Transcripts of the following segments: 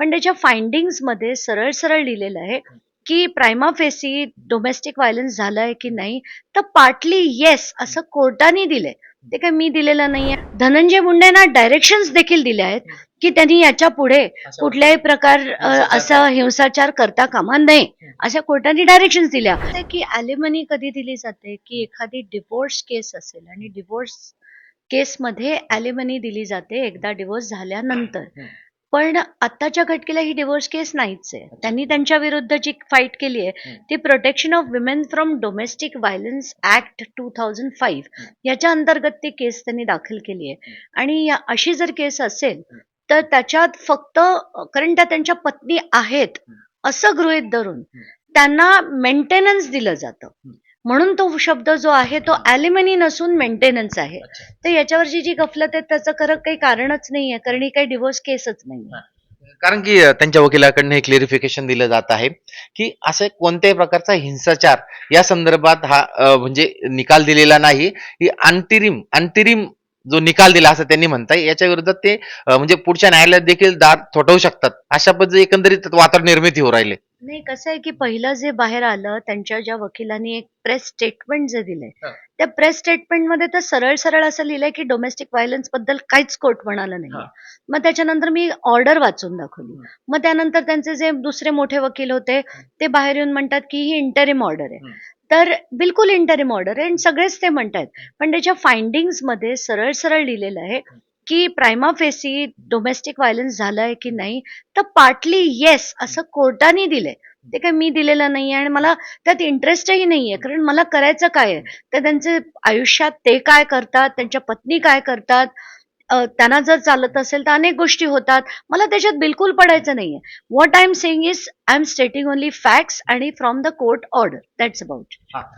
पण त्याच्या फाइंडिंग्समध्ये सरळ सरळ लिहिलेलं आहे की प्रायमा फेसी डोमेस्टिक व्हायलन्स झालाय की नाही तर पार्टली येस असं कोर्टाने दिलंय. ते काय मी दिलेलं नाहीये. धनंजय मुंडेंना डायरेक्शन्स देखील दिले आहेत की त्यांनी याच्यापुढे कुठल्याही प्रकार असा हिंसाचार करता कामा नये अशा कोर्टाने डायरेक्शन्स दिल्या. की अॅलिमनी कधी दिली जाते की एखादी डिवोर्स केस असेल आणि डिवोर्स केसमध्ये अॅलिमनी दिली जाते एकदा डिवोर्स झाल्यानंतर. पण आत्ताच्या घटकेला ही डिवोर्स केस नाहीच आहे. त्यांनी त्यांच्या विरुद्ध जी फाईट केली आहे ती protection of women from domestic violence act two thousand five याच्या अंतर्गत ती केस त्यांनी दाखल केली आहे. आणि या अशी जर केस असेल तर त्याच्यात फक्त कारण त्या त्यांच्या पत्नी आहेत असं गृहीत धरून त्यांना मेंटेनन्स दिलं जातं. म्हणून तो शब्द जो आहे तो अॅलिमनी नसून मेंटेनन्स आहे. तर याच्यावरची जी गफलत आहे त्याचं खरं काही कारणच नाहीये कारण ही काही डिवोर्स केसच नाही कारण की अ, त्यांच्या वकिलाकडनं हे क्लिअरिफिकेशन दिलं जात आहे की असं कोणत्याही प्रकारचा हिंसाचार या संदर्भात हा अ, म्हणजे निकाल दिलेला नाही. ही अंतरिम अंतरिम जो निकाल दिला असं त्यांनी म्हणताय याच्या विरोधात ते म्हणजे पुढच्या न्यायालयात देखील दाद थोटवू शकतात अशा पद्धती एकंदरीत वातावरण निर्मिती होऊ राहिले नाही कसं आहे की पहिलं जे बाहेर आलं त्यांच्या ज्या वकिलांनी एक प्रेस स्टेटमेंट जे दिलंय. त्या प्रेस स्टेटमेंटमध्ये तर सरळ सरळ असं लिहिलंय की डोमेस्टिक व्हायलन्सबद्दल काहीच कोर्ट म्हणालं. नाही मग त्याच्यानंतर मी ऑर्डर वाचून दाखवली. मग त्यानंतर त्यांचे जे दुसरे मोठे वकील होते ते बाहेर येऊन म्हणतात की ही इंटरिम ऑर्डर आहे. तर बिलकुल इंटरिम ऑर्डर आहे. आणि सगळेच ते म्हणतायत. पण त्याच्या फाइंडिंग्समध्ये सरळ सरळ लिहिलेलं आहे की प्रायमा फेसी डोमेस्टिक व्हायलन्स झालाय की नाही? तर पार्टली येस असं कोर्टाने दिलंय. ते काय मी दिलेलं नाहीये आणि मला त्यात इंटरेस्टही नाहीये. कारण मला करायचं काय आहे? तर त्यांचे आयुष्यात ते काय करतात? त्यांच्या पत्नी काय करतात? त्यांना जर चालत असेल तर अनेक गोष्टी होतात. मला त्याच्यात बिलकुल पडायचं नाहीये. What I am saying is I am stating only facts आणि from the court order that's about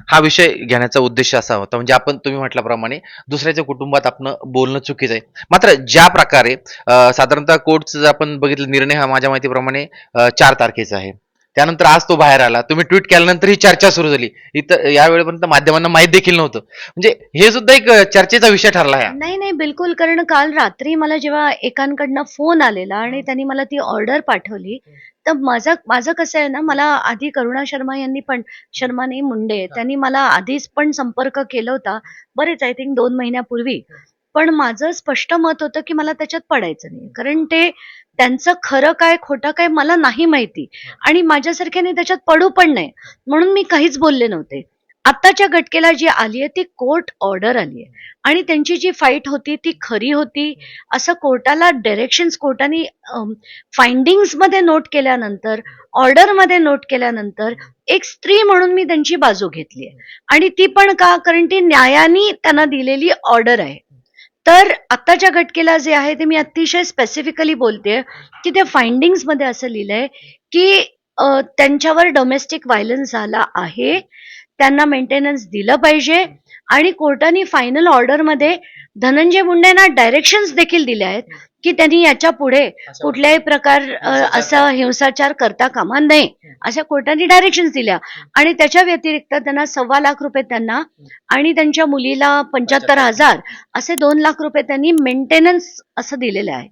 हा विषय घेण्याचा उद्देश असा होता. म्हणजे आपण तुम्ही म्हटल्याप्रमाणे दुसऱ्याच्या कुटुंबात आपण बोलणं चुकीचं आहे. मात्र ज्या प्रकारे साधारणतः कोर्टचा जर आपण बघितलं निर्णय हा माझ्या माहितीप्रमाणे चार तारखेचा आहे. त्यानंतर आज तो बाहेर आला. तुम्ही ट्विट केल्यानंतर ही चर्चा सुरू झाली. इथं यावेळेपर्यंत माध्यमांना माहीत देखील नव्हतं. म्हणजे हे सुद्धा एक चर्चेचा विषय ठरला आहे नाही नाही बिलकुल. कारण काल रात्री मला जेव्हा एकांकडनं फोन आलेला आणि त्यांनी मला ती ऑर्डर पाठवली तर माझं माझं कसं आहे ना मला आधी करुणा शर्मा यांनी पण शर्मा नाही मुंडे त्यांनी मला आधीच पण संपर्क केला होता. बरेच आय थिंक दोन महिन्यापूर्वी. पण माझं स्पष्ट मत होतं की मला त्याच्यात पडायचं नाही कारण ते त्यांचं खरं काय खोटं काय मला नाही माहिती. आणि माझ्यासारख्याने त्याच्यात पडू पण नाही. म्हणून मी काहीच बोलले नव्हते. आत्ताच्या घटकेला जी आली आहे ती कोर्ट ऑर्डर आली आहे. आणि त्यांची जी फाईट होती ती खरी होती. असं कोर्टाला डायरेक्शन्स कोर्टाने फाइंडिंग्समध्ये नोट केल्यानंतर ऑर्डरमध्ये नोट केल्यानंतर एक स्त्री म्हणून मी त्यांची बाजू घेतली आहे. आणि ती पण का? कारण ती न्यायाने त्यांना दिलेली ऑर्डर आहे. तर आत्ताच्या घटकेला जे आहे ते मी अतिशय स्पेसिफिकली बोलते की त्या फाइंडिंग्समध्ये असं लिहिलंय की अ, त्यांच्यावर डोमेस्टिक व्हायलन्स झाला आहे. त्यांना मेंटेनन्स दिलं पाहिजे आणि कोर्टाने फायनल ऑर्डरमध्ये धनंजय मुंडेंना डायरेक्शन्स देखील दिले आहेत. की त्यांनी याच्यापुढे कुठल्याही प्रकार असा हिंसाचार करता कामा नये अशा कोर्टाने डायरेक्शन्स दिल्या. आणि त्याच्या व्यतिरिक्त त्यांना सव्वा लाख रुपये त्यांना आणि त्यांच्या मुलीला पंच्याहत्तर हजार असे दोन लाख रुपये त्यांनी मेंटेनन्स असं दिलेलं आहे.